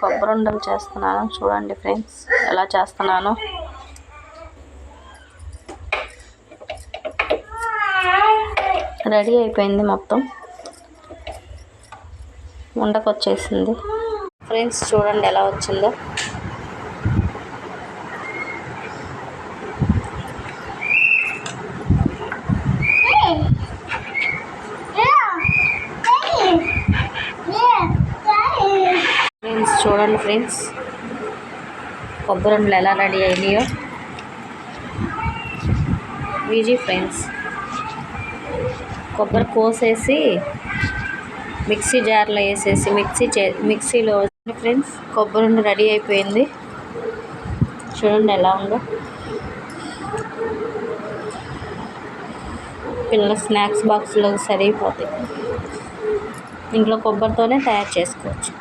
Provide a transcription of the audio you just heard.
కొబ్బరి ఉండలు చేస్తున్నాను. చూడండి ఫ్రెండ్స్ ఎలా చేస్తున్నాను. రెడీ అయిపోయింది మొత్తం. ఉండకొచ్చేసింది ఫ్రెండ్స్ చూడండి ఎలా వచ్చిందో. ఫ్రెండ్స్ చూడండి ఫ్రెండ్స్. కొబ్బరి ఎలా రెడీ అయినాయో. Easy friends. కొబ్బరి కోసేసి మిక్సీ జార్లో వేసేసి మిక్సీ చే మిక్సీలో ఫ్రెండ్స్ కొబ్బరి రెడీ అయిపోయింది. చూడండి ఎలా ఉందో. పిల్లల స్నాక్స్ బాక్స్లో సరిపోతాయి. ఇంట్లో కొబ్బరితోనే తయారు చేసుకోవచ్చు.